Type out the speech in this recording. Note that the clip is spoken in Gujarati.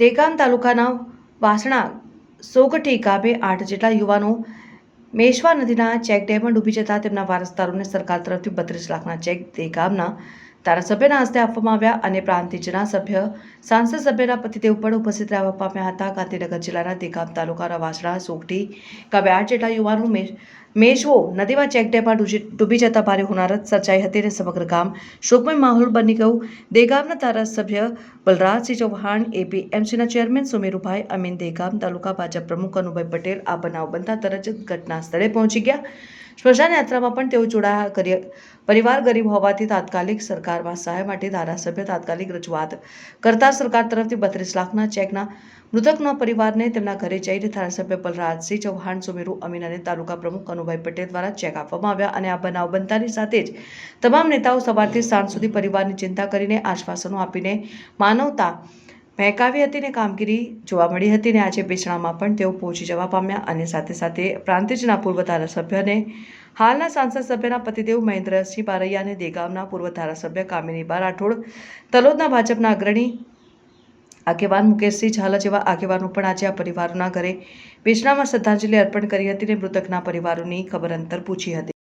દેગામ તાલુકાના વાસણા સોગઠી ગામે આઠ જેટલા યુવાનો મેશ્વા નદીના ચેક ડેમમાં ડૂબી જતા તેમના વારસદારોને સરકાર તરફથી બત્રીસ લાખના ચેક દેગામના ધારાસભ્યના હસ્તે આપવામાં આવ્યા અને પ્રાંતિજના સભ્ય સાંસદ સભ્યના પતિદેવ પણ ઉપસ્થિત રહેવા પામ્યા હતા. ગાંધીનગર જિલ્લાના દેગામ તાલુકાના વાસણા સોગઠી ગામે જેટલા યુવાનો મેશ્વો નદીમાં ચેકડેમમાં ડૂબી જતા ભારે હોનારત સર્જાઈ હતી અને સમગ્ર ગામ શોકમય માહોલ બની ગયું. દેગામના ધારાસભ્ય બલરાજસિંહ ચૌહાણ એપીએમસીના ચેરમેન સુમેરુભાઈ અમીન દેગામ તાલુકા ભાજપ પ્રમુખ અનુભાઈ પટેલ આ બનાવ બનતા તરત જ ઘટના સ્થળે પહોંચી ગયા. સ્મશાન યાત્રામાં પણ તેઓ જોડાયા કરી પરિવાર ગરીબ હોવાથી તાત્કાલિક સરકારમાં સહાય માટે ધારાસભ્ય તાત્કાલિક રજૂઆત કરતા સરકાર તરફથી બત્રીસ લાખના ચેકના મૃતકના પરિવારને તેમના ઘરે જઈને ધારાસભ્ય બલરાજસિંહ ચૌહાણ, સુમેરુ અમીન અને તાલુકા પ્રમુખ કનુભાઈ પટેલ દ્વારા ચેક આપવામાં આવ્યા અને આ બનાવ બનતાની સાથે જ તમામ નેતાઓ સવારથી સાંજ સુધી પરિવારની ચિંતા કરીને આશ્વાસનો આપીને માનવતા મહેકાવી હતી ને કામગીરી જોવા મળી હતી ને આજે બેચણામાં પણ તેઓ પહોંચી જવા પામ્યા અને સાથે સાથે પ્રાંતિજના પૂર્વ ધારાસભ્યને હાલના સાંસદ સભ્યના પતિદેવ મહેન્દ્રસિંહ બારૈયા અને દેગામના પૂર્વ ધારાસભ્ય કામિની બા રાઠોડ, તલોદના ભાજપના અગ્રણી આગેવાન મુકેશસિંહ ઝાલા જેવા આગેવાનો પણ આજે આ પરિવારોના ઘરે બેચણામાં શ્રદ્ધાંજલિ અર્પણ કરી હતી અને મૃતકના પરિવારોની ખબર અંતર પૂછી હતી.